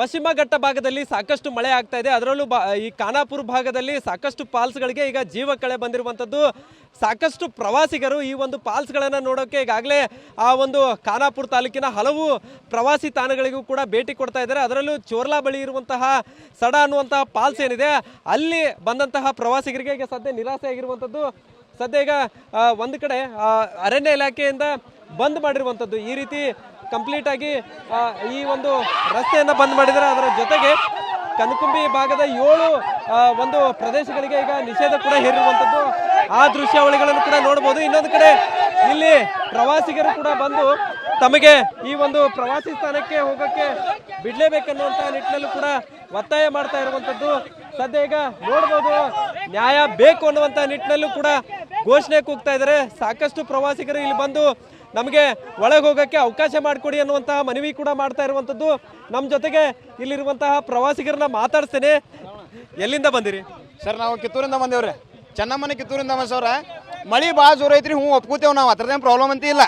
ಪಶ್ಚಿಮ ಘಟ್ಟ ಭಾಗದಲ್ಲಿ ಸಾಕಷ್ಟು ಮಳೆ ಆಗ್ತಾ ಇದೆ. ಅದರಲ್ಲೂ ಈ ಖಾನಾಪುರ ಭಾಗದಲ್ಲಿ ಸಾಕಷ್ಟು ಪಾಲ್ಸ್ಗಳಿಗೆ ಈಗ ಜೀವ ಕಳೆ ಬಂದಿರುವಂಥದ್ದು. ಸಾಕಷ್ಟು ಪ್ರವಾಸಿಗರು ಈ ಒಂದು ಪಾಲ್ಸ್ಗಳನ್ನು ನೋಡೋಕೆ ಈಗಾಗಲೇ ಆ ಒಂದು ಖಾನಾಪುರ ತಾಲೂಕಿನ ಹಲವು ಪ್ರವಾಸಿ ತಾಣಗಳಿಗೂ ಕೂಡ ಭೇಟಿ ಕೊಡ್ತಾ ಇದ್ದಾರೆ. ಅದರಲ್ಲೂ ಚೋರ್ಲಾ ಬಳಿ ಇರುವಂತಹ ಸಡ ಅನ್ನುವಂತಹ ಪಾಲ್ಸ್ ಏನಿದೆ, ಅಲ್ಲಿ ಬಂದಂತಹ ಪ್ರವಾಸಿಗರಿಗೆ ಈಗ ಸದ್ಯ ನಿರಾಸೆ ಆಗಿರುವಂಥದ್ದು. ಸದ್ಯ ಈಗ ಒಂದು ಕಡೆ ಅರಣ್ಯ ಇಲಾಖೆಯಿಂದ ಬಂದ್ ಮಾಡಿರುವಂಥದ್ದು. ಈ ರೀತಿ ಕಂಪ್ಲೀಟ್ ಆಗಿ ಈ ಒಂದು ರಸ್ತೆಯನ್ನು ಬಂದ್ ಮಾಡಿದ್ದಾರೆ. ಅದರ ಜೊತೆಗೆ ಕನಕುಂಬಿ ಭಾಗದ ಏಳು ಒಂದು ಪ್ರದೇಶಗಳಿಗೆ ಈಗ ನಿಷೇಧ ಕೂಡ ಹೇರಿರುವಂಥದ್ದು. ಆ ದೃಶ್ಯಾವಳಿಗಳನ್ನು ಕೂಡ ನೋಡಬಹುದು ಇನ್ನೊಂದು ಕಡೆ ಇಲ್ಲಿ ಪ್ರವಾಸಿಗರು ಕೂಡ ಬಂದು ತಮಗೆ ಈ ಒಂದು ಪ್ರವಾಸಿ ಸ್ಥಾನಕ್ಕೆ ಹೋಗೋಕ್ಕೆ ಬಿಡಲೇಬೇಕನ್ನುವಂಥ ನಿಟ್ಟಿನಲ್ಲೂ ಕೂಡ ಒತ್ತಾಯ ಮಾಡ್ತಾ ಇರುವಂಥದ್ದು. ಸದ್ಯ ಈಗ ನೋಡ್ಬೋದು, ನ್ಯಾಯ ಬೇಕು ಅನ್ನುವಂಥ ನಿಟ್ಟಿನಲ್ಲೂ ಕೂಡ ಘೋಷಣೆ ಕೂಗ್ತಾ ಇದ್ದಾರೆ. ಸಾಕಷ್ಟು ಪ್ರವಾಸಿಗರು ಇಲ್ಲಿ ಬಂದು ನಮಗೆ ಒಳಗೆ ಹೋಗೋಕ್ಕೆ ಅವಕಾಶ ಮಾಡಿಕೊಡಿ ಅನ್ನುವಂತಹ ಮನವಿ ಕೂಡ ಮಾಡ್ತಾ ಇರುವಂಥದ್ದು ನಮ್ಮ ಜೊತೆಗೆ ಇಲ್ಲಿರುವಂತಹ ಪ್ರವಾಸಿಗರನ್ನ ಮಾತಾಡ್ತೇನೆ ಎಲ್ಲಿಂದ ಬಂದಿರಿ? ಸರ್, ನಾವು ಕಿತ್ತೂರಿಂದ ಬಂದೇವ್ರಿ. ಚೆನ್ನಮ್ಮನ ಕಿತ್ತೂರಿಂದ ಬಂದವ್ರ. ಮಳಿ ಭಾಳ ಜೋರ ಐತ್ರಿ, ಹ್ಞೂ ಒಪ್ಕೋತೇವೆ ನಾವು. ಅದ್ರದೇನು ಪ್ರಾಬ್ಲಮ್ ಅಂತ ಇಲ್ಲ.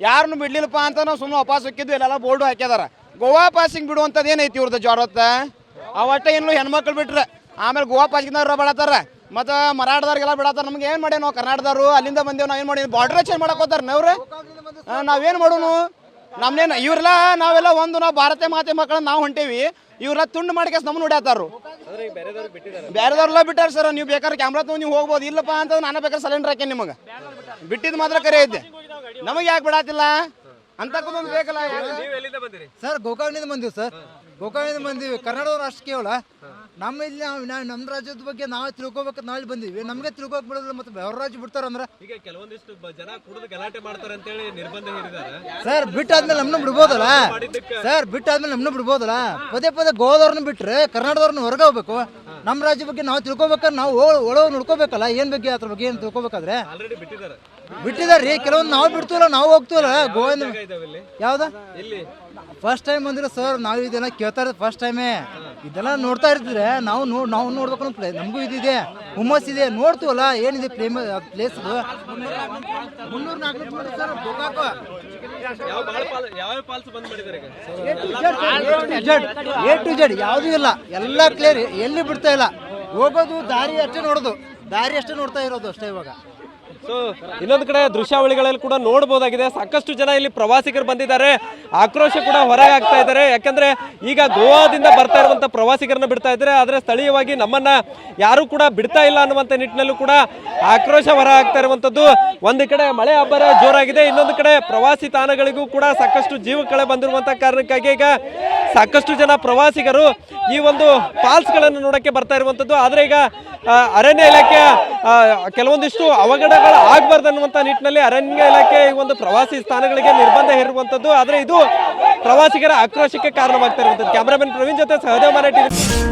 ಯಾರನ್ನು ಬಿಡ್ಲಿಲ್ಲಪ್ಪ ಅಂತ ನಾವು ಸುಮ್ಮನೆ ವಾಪಸ್ ಹೊಕ್ಕಿದ್ವಿ, ಇಲ್ಲೆಲ್ಲ ಬೋರ್ಡು ಹಾಕ್ಯದಾರ. ಗೋವಾ ಪಾಸಿಂಗ್ ಬಿಡುವಂಥದ್ದು ಏನೈತಿ ಇವ್ರದ್ದು ಜ್ವರತ್ತ ಅವಟ್ಟ ಏನು ಹೆಣ್ಮಕ್ಳು ಬಿಟ್ರೆ. ಆಮೇಲೆ ಗೋವಾ ಪಾಸಿಂಗ್ನವ್ರ ಬಿಡತ್ತಾರ ಮತ್ತು ಮರಾಠದವ್ರಿಗೆಲ್ಲ ಬಿಡತ್ತಾರ. ನಮ್ಗೆ ಏನು ಮಾಡ್ಯಾವ ನಾವು ಕರ್ನಾಟಕದವ್ರು ಅಲ್ಲಿಂದ ಬಂದೇವು ನಾವು ಏನು ಮಾಡಿ ಬಾರ್ಡ್ರ್ ಚೇಂಜ್ ಮಾಡಕೋತಾರ ಹೋತಾರ ನಾವು ನಾವೇನು ಮಾಡೋನು? ನಮ್ನೇನು ಇವ್ರೆಲ್ಲ ನಾವೆಲ್ಲ ಒಂದು ನಾವು ಭಾರತೀಯ ಮಾತೆ ಮಕ್ಕಳನ್ನ ನಾವು ಹೊಂಟೇವಿ. ಇವ್ರೆಲ್ಲ ತುಂಡು ಮಾಡಿ ಕೇಸ್ ನಮ್ಮನ್ನು ಹೊಡ್ಯಾತಾರು. ಬೇರೆದವ್ರೆಲ್ಲ ಬಿಟ್ಟಾರ ಸರ್ ನೀವು ಬೇಕಾದ್ರೆ ಕ್ಯಾಮ್ರಾ ತೊಗೊಂಡು ನೀವು ಹೋಗ್ಬೋದು. ಇಲ್ಲಪ್ಪ ಅಂತ ನಾನು ಬೇಕಾದ್ರೆ ಸಿಲಿಂಡರ್ ಹಾಕಿ ನಿಮಗೆ. ಬಿಟ್ಟಿದ್ದು ಮಾತ್ರ ಕರೆ ಐತೆ. ನಮಗೆ ಯಾಕೆ ಬಿಡಾತಿಲ್ಲ? ಅಂತಕ್ಕೊಂದು ಬೇಕಲ್ಲ ಎಲ್ಲಿಂದ ಬಂದಿರಿ? ಸರ್ ಗೋಕಾಕ್ನಿಂದ ಬಂದೀವಿ ಸರ್. ಗೋಕಾಕ್ನಿಂದ ಬಂದೀವಿ. ಕರ್ನಾಟಕದವ್ರು ಅಷ್ಟು ಕೇವಲ ನಮ್ಮ ಇಲ್ಲಿ ನಾವು ನಾವು ನಮ್ಮ ರಾಜ್ಯದ ಬಗ್ಗೆ ನಾವು ತಿಳ್ಕೊಬೇಕು ನಾಳೆ ಬಂದಿವಿ. ನಮಗೆ ತಿಳ್ಕೊಕ್ ಬಿಡೋದಿಲ್ಲ ಮತ್ತೆ ಬೇರೆ ರಾಜ್ಯ ಬಿಡ್ತಾರಂದ್ರೆ ಈಗ ಕೆಲವೊಂದಿಷ್ಟು ಜನ ಕುಡಿದು ಗಲಾಟೆ ಮಾಡ್ತಾರೆ ಅಂತೇಳಿ ನಿರ್ಬಂಧ ಹೇರಿದ್ದಾರೆ. ಸರ್ ಬಿಟ್ಟಾದ್ಮೇಲೆ ನಮ್ಮನ್ನ ಬಿಡ್ಬೋದಲ್ಲ? ಸರ್ ಬಿಟ್ಟಾದ್ಮೇಲೆ ನಮ್ಮನ್ನ ಬಿಡ್ಬೋದಲ್ಲ? ಪದೇ ಪದೇ ಗೋವಾದವ್ರನ್ನ ಬಿಟ್ರೆ ಕರ್ನಾಟಕದವ್ರನ್ನ ಹೊರಗೆ ಹೋಗ್ಬೇಕು. ನಮ್ಮ ರಾಜ್ಯ ಬಗ್ಗೆ ನಾವು ತಿಳ್ಕೊಬೇಕಾದ್ರೆ ನಾವು ಒಳಗೆ ನೋಡ್ಕೋಬೇಕಲ್ಲ? ಏನ್ ಬಗ್ಗೆ ಅದ್ರ ಬಗ್ಗೆ ಏನು ತಿಳ್ಕೊಬೇಕಾದ್ರೆ? ಬಿಟ್ಟಿದ್ದಾರೆ. ಬಿಟ್ಟಿದಾರ್ರಿ ಕೆಲವೊಂದು ನಾವು ಬಿಡ್ತೀವಲ್ಲ ನಾವು ಹೋಗ್ತೀವಲ್ಲ? ಗೋವಾ ಯಾವ್ದಾ? ಇಲ್ಲಿ. ಫಸ್ಟ್ ಟೈಮ್ ಬಂದಿರೋ ಸರ್ ನಾವು ಇದೆಲ್ಲ ಕೇಳ್ತಾ ಇರೋದು ಫಸ್ಟ್ ಟೈಮೇ ಇದೆಲ್ಲ ನೋಡ್ತಾ ಇರ್ತಿದ್ರೆ ನಾವು ನೋಡ್ ನಾವು ನೋಡ್ಬೇಕು ಅನ್ನೋ ಪ್ಲೇ ನಮಗೂ ಇದಿದೆ ಹುಮ್ಮಸ್ ಇದೆ, ನೋಡ್ತೀವಲ್ಲ, ಏನಿದೆ ಪ್ರೇಮ ಪ್ಲೇಸ್ ಪಾಲ್ಸ್ ಎ ಟು ಜಡ್ ಯಾವುದೂ ಇಲ್ಲ. ಎಲ್ಲ ಕ್ಲಿಯರ್ ಎಲ್ಲಿ ಬಿಡ್ತಾ ಇಲ್ಲ. ಹೋಗೋದು, ದಾರಿ ಅಷ್ಟೇ ನೋಡೋದು. ದಾರಿ ಅಷ್ಟೇ ನೋಡ್ತಾ ಇರೋದು ಅಷ್ಟೇ ಇವಾಗ. ಸೊ ಇನ್ನೊಂದು ಕಡೆ ದೃಶ್ಯಾವಳಿಗಳಲ್ಲಿ ಕೂಡ ನೋಡಬಹುದಾಗಿದೆ ಸಾಕಷ್ಟು ಜನ ಇಲ್ಲಿ ಪ್ರವಾಸಿಗರು ಬಂದಿದ್ದಾರೆ. ಆಕ್ರೋಶ ಕೂಡ ಹೊರಗೆ ಆಗ್ತಾ ಇದ್ದಾರೆ. ಯಾಕಂದ್ರೆ ಈಗ ಗೋವಾದಿಂದ ಬರ್ತಾ ಇರುವಂತ ಪ್ರವಾಸಿಗರನ್ನ ಬಿಡ್ತಾ ಇದ್ದಾರೆ. ಆದ್ರೆ ಸ್ಥಳೀಯವಾಗಿ ನಮ್ಮನ್ನ ಯಾರು ಕೂಡ ಬಿಡ್ತಾ ಇಲ್ಲ ಅನ್ನುವಂತ ನಿಟ್ಟಿನಲ್ಲೂ ಕೂಡ ಆಕ್ರೋಶ ಹೊರ ಆಗ್ತಾ ಇರುವಂತದ್ದು. ಒಂದು ಕಡೆ ಮಳೆ ಅಬ್ಬರ ಜೋರಾಗಿದೆ. ಇನ್ನೊಂದು ಕಡೆ ಪ್ರವಾಸಿ ತಾಣಗಳಿಗೂ ಕೂಡ ಸಾಕಷ್ಟು ಜೀವಕಳೆ ಬಂದಿರುವಂತ ಕಾರಣಕ್ಕಾಗಿ ಈಗ ಸಾಕಷ್ಟು ಜನ ಪ್ರವಾಸಿಗರು ಈ ಒಂದು ಫಾಲ್ಸ್ಗಳನ್ನು ನೋಡಕ್ಕೆ ಬರ್ತಾ ಇರುವಂತದ್ದು. ಆದ್ರೆ ಈಗ ಅರಣ್ಯ ಇಲಾಖೆ ಕೆಲವೊಂದಿಷ್ಟು ಅವಘಡಗಳು ಆಗಬಾರ್ದು ಅನ್ನುವಂಥ ನಿಟ್ಟಿನಲ್ಲಿ ಅರಣ್ಯ ಇಲಾಖೆ ಈ ಒಂದು ಪ್ರವಾಸಿ ಸ್ಥಾನಗಳಿಗೆ ನಿರ್ಬಂಧ ಹೇರುವಂಥದ್ದು ಆದರೆ ಇದು ಪ್ರವಾಸಿಗರ ಆಕ್ರೋಶಕ್ಕೆ ಕಾರಣವಾಗ್ತಾ ಇರುವಂಥದ್ದು ಕ್ಯಾಮ್ರಾಮನ್ ಪ್ರವೀಣ್ ಜೊತೆ ಸಹದೇವ್ ಮಾರಾಟಿ